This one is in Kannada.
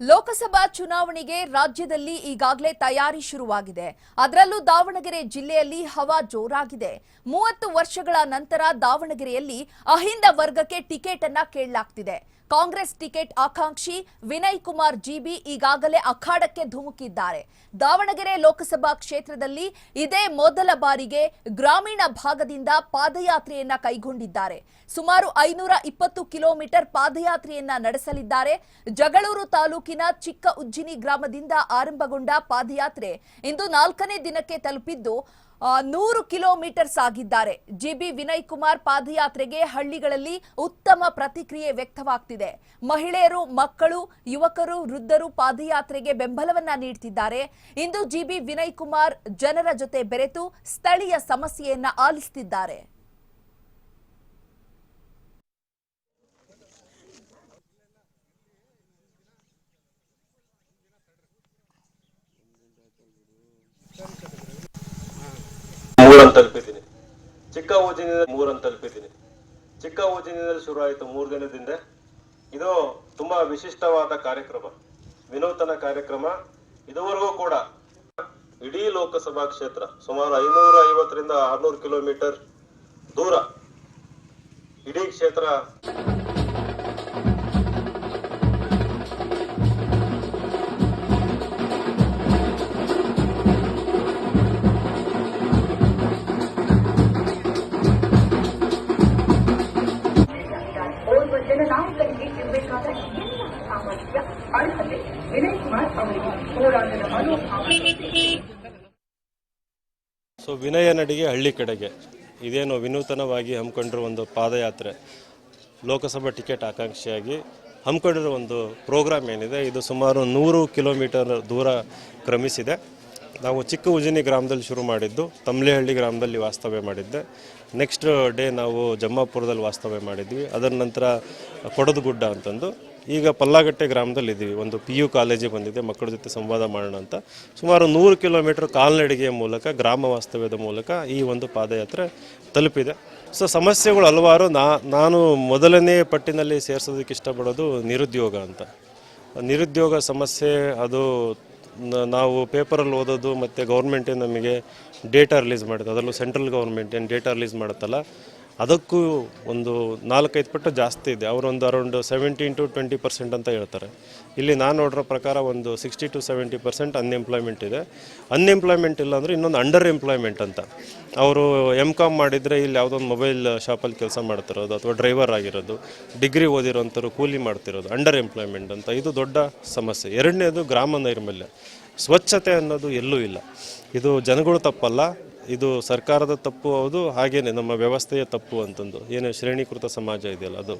ಲೋಕಸಭಾ ಚುನಾವಣೆಗೆ ರಾಜ್ಯದಲ್ಲಿ ಈಗಾಗಲೇ ತಯಾರಿ ಶುರುವಾಗಿದೆ. ಅದರಲ್ಲೂ ದಾವಣಗೆರೆ ಜಿಲ್ಲೆಯಲ್ಲಿ ಹವಾ ಜೋರಾಗಿದೆ. ಮೂವತ್ತು ವರ್ಷಗಳ ನಂತರ ದಾವಣಗೆರೆಯಲ್ಲಿ ಅಹಿಂದ ವರ್ಗಕ್ಕೆ ಟಿಕೆಟ್ ಅನ್ನ ಕೇಳಲಾಗ್ತಿದೆ. ಕಾಂಗ್ರೆಸ್ ಟಿಕೆಟ್ ಆಕಾಂಕ್ಷಿ ವಿನಯ್ ಕುಮಾರ್ ಜಿಬಿ ಈಗಾಗಲೇ ಅಖಾಡಕ್ಕೆ ಧುಮುಕಿದ್ದಾರೆ. ದಾವಣಗೆರೆ ಲೋಕಸಭಾ ಕ್ಷೇತ್ರದಲ್ಲಿ ಇದೇ ಮೊದಲ ಬಾರಿಗೆ ಗ್ರಾಮೀಣ ಭಾಗದಿಂದ ಪಾದಯಾತ್ರೆಯನ್ನ ಕೈಗೊಂಡಿದ್ದಾರೆ. ಸುಮಾರು ಐನೂರ ಇಪ್ಪತ್ತು ಕಿಲೋಮೀಟರ್ ಪಾದಯಾತ್ರೆಯನ್ನ ನಡೆಸಲಿದ್ದಾರೆ. ಜಗಳೂರು ತಾಲೂಕಿನ ಚಿಕ್ಕ ಉಜ್ಜಿನಿ ಗ್ರಾಮದಿಂದ ಆರಂಭಗೊಂಡ ಪಾದಯಾತ್ರೆ ಇಂದು ನಾಲ್ಕನೇ ದಿನಕ್ಕೆ ತಲುಪಿದ್ದು ನೂರು ಕಿಲೋಮೀಟರ್ ಸಾಗಿದ್ದಾರೆ ಜಿಬಿ ವಿನಯ್ ಕುಮಾರ್ ಪಾದಯಾತ್ರೆಗೆ ಹಳ್ಳಿಗಳಲ್ಲಿ ಉತ್ತಮ ಪ್ರತಿಕ್ರಿಯೆ ವ್ಯಕ್ತವಾಗ್ತಿದೆ. ಮಹಿಳೆಯರು, ಮಕ್ಕಳು, ಯುವಕರು, ವೃದ್ಧರು ಪಾದಯಾತ್ರೆಗೆ ಬೆಂಬಲವನ್ನ ನೀಡ್ತಿದ್ದಾರೆ. ಇಂದು ಜಿಬಿ ವಿನಯ್ ಕುಮಾರ್ ಜನರ ಜೊತೆ ಬೆರೆತು ಸ್ಥಳೀಯ ಸಮಸ್ಯೆಯನ್ನ ಆಲಿಸುತ್ತಿದ್ದಾರೆ ಮೂರನ್ನು ತಲುಪಿದ್ದೀನಿ. ಚಿಕ್ಕ ಊಜಿನಿಂದ ಮೂರನ್ನು ತಲುಪಿದ್ದೀನಿ. ಚಿಕ್ಕ ಊಜಿನಿಂದಲೇ ಶುರು ಆಯಿತು ಮೂರು ದಿನದಿಂದ. ಇದು ತುಂಬಾ ವಿಶಿಷ್ಟವಾದ ಕಾರ್ಯಕ್ರಮ ವಿನೂತನ ಕಾರ್ಯಕ್ರಮ. ಇದುವರೆಗೂ ಕೂಡ ಇಡೀ ಲೋಕಸಭಾ ಕ್ಷೇತ್ರ ಸುಮಾರು ಐನೂರ ಐವತ್ತರಿಂದ ಆರ್ನೂರು ಕಿಲೋಮೀಟರ್ ದೂರ ಇಡೀ ಕ್ಷೇತ್ರ ಸೊ ವಿನಯ ನಡಿಗೆ ಹಳ್ಳಿ ಕಡೆಗೆ. ಇದೇನು ವಿನೂತನವಾಗಿ ಹಮ್ಮಿಕೊಂಡಿರೋ ಒಂದು ಪಾದಯಾತ್ರೆ. ಲೋಕಸಭಾ ಟಿಕೆಟ್ ಆಕಾಂಕ್ಷಿಯಾಗಿ ಹಮ್ಮಿಕೊಂಡಿರೋ ಒಂದು ಪ್ರೋಗ್ರಾಮ್ ಏನಿದೆ, ಇದು ಸುಮಾರು ನೂರು ಕಿಲೋಮೀಟರ್ ದೂರ ಕ್ರಮಿಸಿದೆ. ನಾವು ಚಿಕ್ಕ ಉಜಿನಿ ಗ್ರಾಮದಲ್ಲಿ ಶುರು ಮಾಡಿದ್ದು, ತಮ್ಲೇಹಳ್ಳಿ ಗ್ರಾಮದಲ್ಲಿ ವಾಸ್ತವ್ಯ ಮಾಡಿದ್ದೆ. ನೆಕ್ಸ್ಟ್ ಡೇ ನಾವು ಜಮ್ಮಾಪುರದಲ್ಲಿ ವಾಸ್ತವ್ಯ ಮಾಡಿದ್ವಿ. ಅದರ ನಂತರ ಕೊಡದಗುಡ್ಡ ಅಂತಂದು. ಈಗ ಪಲ್ಲಾಗಟ್ಟೆ ಗ್ರಾಮದಲ್ಲಿದ್ದೀವಿ ಒಂದು ಪಿ ಯು ಕಾಲೇಜಿಗೆ ಬಂದಿದೆ ಮಕ್ಕಳ ಜೊತೆ ಸಂವಾದ ಮಾಡೋಣ ಅಂತ. ಸುಮಾರು ನೂರು ಕಿಲೋಮೀಟರ್ ಕಾಲ್ನಡಿಗೆಯ ಮೂಲಕ, ಗ್ರಾಮ ವಾಸ್ತವ್ಯದ ಮೂಲಕ ಈ ಒಂದು ಪಾದಯಾತ್ರೆ ತಲುಪಿದೆ. ಸೊ ಸಮಸ್ಯೆಗಳು ಹಲವಾರು. ನಾ, ನಾನು ಮೊದಲನೇ ಪಟ್ಟಿನಲ್ಲಿ ಸೇರಿಸೋದಕ್ಕೆ ಇಷ್ಟಪಡೋದು ನಿರುದ್ಯೋಗ ಅಂತ. ನಿರುದ್ಯೋಗ ಸಮಸ್ಯೆ, ಅದು ನಾವು ಪೇಪರಲ್ಲಿ ಓದೋದು ಮತ್ತು ಗೌರ್ಮೆಂಟೇ ನಮಗೆ ಡೇಟಾ ರಿಲೀಸ್ ಮಾಡುತ್ತೆ. ಅದರಲ್ಲೂ ಸೆಂಟ್ರಲ್ ಗೌರ್ಮೆಂಟ್ ಏನು ಡೇಟಾ ರಿಲೀಸ್ ಮಾಡುತ್ತಲ್ಲ ಅದಕ್ಕೂ ಒಂದು ನಾಲ್ಕೈದು ಪಟ್ಟು ಜಾಸ್ತಿ ಇದೆ. ಅವರು ಒಂದು around seventeen to twenty percent ಅಂತ ಹೇಳ್ತಾರೆ. ಇಲ್ಲಿ ನಾನು ನೋಡಿರೋ ಪ್ರಕಾರ ಒಂದು sixty to seventy percent unemployment ಇದೆ. ಅನ್ಎಂಪ್ಲಾಯ್ಮೆಂಟ್ ಇಲ್ಲ ಅಂದರೆ ಇನ್ನೊಂದು ಅಂಡರ್ ಎಂಪ್ಲಾಯ್ಮೆಂಟ್ ಅಂತ. ಅವರು ಎಂ ಕಾಮ್ ಮಾಡಿದರೆ ಇಲ್ಲಿ ಯಾವುದೊಂದು ಮೊಬೈಲ್ ಶಾಪಲ್ಲಿ ಕೆಲಸ ಮಾಡ್ತಿರೋದು ಅಥವಾ ಡ್ರೈವರ್ ಆಗಿರೋದು ಡಿಗ್ರಿ ಓದಿರೋಂಥವ್ರು ಕೂಲಿ ಮಾಡ್ತಿರೋದು ಅಂಡರ್ ಎಂಪ್ಲಾಯ್ಮೆಂಟ್ ಅಂತ. ಇದು ದೊಡ್ಡ ಸಮಸ್ಯೆ. ಎರಡನೇದು ಗ್ರಾಮ ನೈರ್ಮಲ್ಯ. ಸ್ವಚ್ಛತೆ ಅನ್ನೋದು ಎಲ್ಲೂ ಇಲ್ಲ. ಇದು ಜನಗಳು ತಪ್ಪಲ್ಲ. ಇದು ಸರ್ಕಾರದ ತಪ್ಪು ಹೌದು ಹಾಗೇನೆ ನಮ್ಮ ವ್ಯವಸ್ಥೆಯ ತಪ್ಪು ಅಂತಂದು. ಏನು ಶ್ರೇಣೀಕೃತ ಸಮಾಜ ಇದೆಯಲ್ಲ ಅದು.